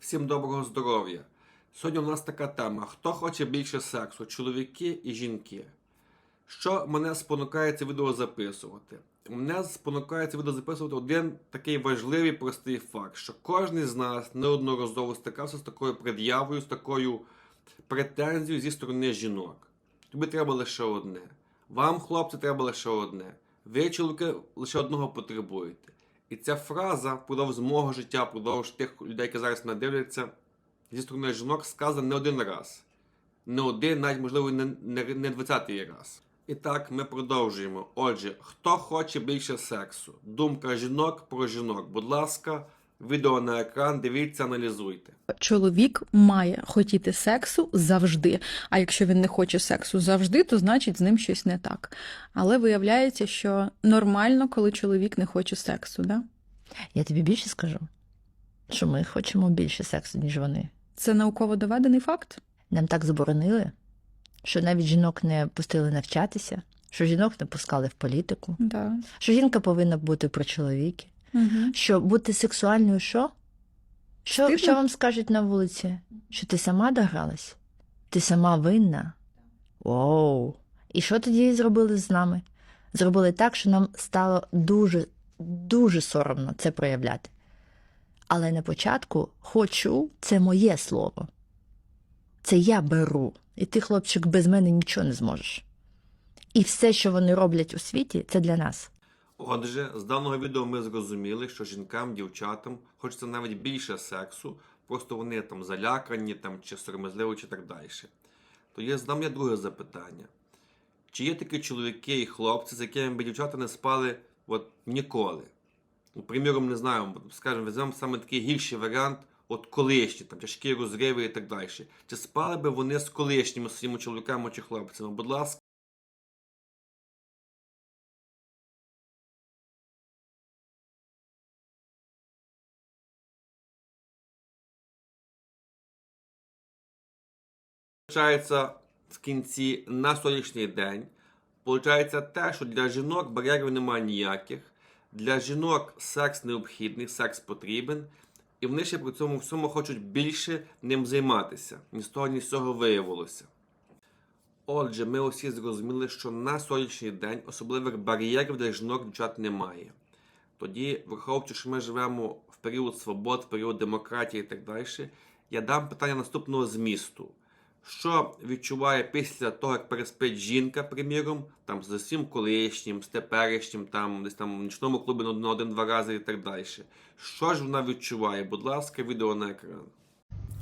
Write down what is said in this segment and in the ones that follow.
Всім доброго здоров'я! Сьогодні у нас така тема: хто хоче більше сексу, чоловіки і жінки. Що мене спонукає це відео записувати? Мене спонукає це відео записувати один такий важливий простий факт, що кожен з нас неодноразово стикався з такою пред'явою, з такою претензією зі сторони жінок. Тобі треба лише одне. Вам, хлопці, треба лише одне. Ви, чоловіки, лише одного потребуєте. І ця фраза впродовж мого життя, впродовж тих людей, які зараз мене дивляться, зі сторони жінок сказана не один раз. Не один, навіть, можливо, не, 20-й раз. І так, ми продовжуємо. Отже, хто хоче більше сексу? Думка жінок про жінок. Будь ласка, відео на екран, дивіться, аналізуйте. Чоловік має хотіти сексу завжди. А якщо він не хоче сексу завжди, то значить з ним щось не так. Але виявляється, що нормально, коли чоловік не хоче сексу, да? Я тобі більше скажу, що ми хочемо більше сексу, ніж вони. Це науково доведений факт. Нам так заборонили, що навіть жінок не пустили навчатися, що жінок не пускали в політику, Да. що жінка повинна бути про чоловіки, Угу. що бути сексуальною що? Що, Стидно? що вам скажуть на вулиці? Що ти сама догралась? Ти сама винна? Оу. І що тоді зробили з нами? Зробили так, що нам стало дуже, дуже соромно це проявляти. Але на початку хочу це моє слово. Це я беру. І ти, хлопчик, без мене нічого не зможеш. І все, що вони роблять у світі, це для нас. Отже, з даного відео ми зрозуміли, що жінкам, дівчатам хочеться навіть більше сексу, просто вони там залякані, там, чи сором'язливі, чи так далі. То є задам я друге запитання. Чи є такі чоловіки і хлопці, з якими би дівчата не спали от, ніколи? Ну, приміром, не знаю, скажімо, візьмемо саме такий гірший варіант, от колишні, там, тяжкі розриви і так далі. Чи спали би вони з колишніми своїми чоловіками чи хлопцями? Будь ласка. Получається в кінці на сьогоднішній день. Получається те, що для жінок бар'єрів немає ніяких. Для жінок секс необхідний, секс потрібен. І вони ще при цьому всьому хочуть більше ним займатися. Ні з того, ні з цього виявилося. Отже, ми усі зрозуміли, що на сьогоднішній день особливих бар'єрів для жінок дівчат немає. Тоді, враховуючи, що ми живемо в період свобод, в період демократії і так далі, я дам питання наступного змісту. Що відчуває після того, як переспить жінка, приміром, там з усім колишнім, з теперішнім, там десь там в нічному клубі на один-два рази і так далі. Що ж вона відчуває? Будь ласка, відео на екран.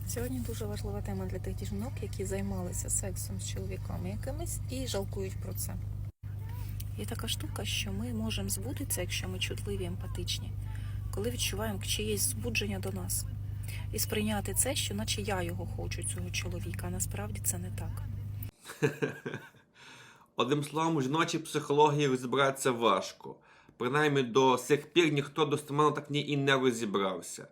Сьогодні дуже важлива тема для тих жінок, які займалися сексом з чоловіками якимись і жалкують про це. Є така штука, що ми можемо збудитися, якщо ми чутливі, емпатичні, коли відчуваємо чиєсь збудження до нас. І сприйняти це, що наче я його хочу, цього чоловіка, а насправді це не так. Одним словом, у жіночій психології розібратися важко. Принаймні до сих пір ніхто достеменно так ні і не розібрався.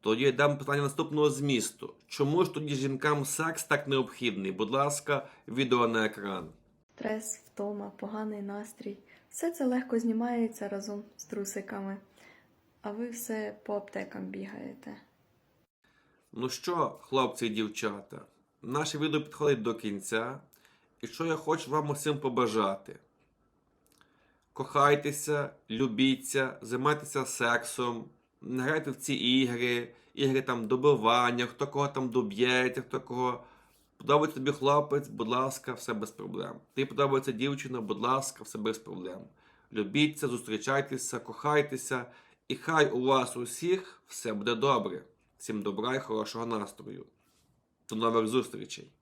Тоді я дам питання наступного змісту. Чому ж тоді жінкам секс так необхідний? Будь ласка, відео на екран. Стрес, втома, поганий настрій. Все це легко знімається разом з трусиками. А ви все по аптекам бігаєте. Ну що, хлопці і дівчата, наше відео підходить до кінця. І що я хочу вам усім побажати? Кохайтеся, любіться, займайтеся сексом, не грайте в ці ігри, ігри там добивання, хто кого там доб'ється, хто кого. Подобається тобі хлопець, будь ласка, все без проблем. Ти подобається дівчина, будь ласка, все без проблем. Любіться, зустрічайтеся, кохайтеся, і хай у вас усіх все буде добре. Всім добра і хорошого настрою. До нових зустрічей!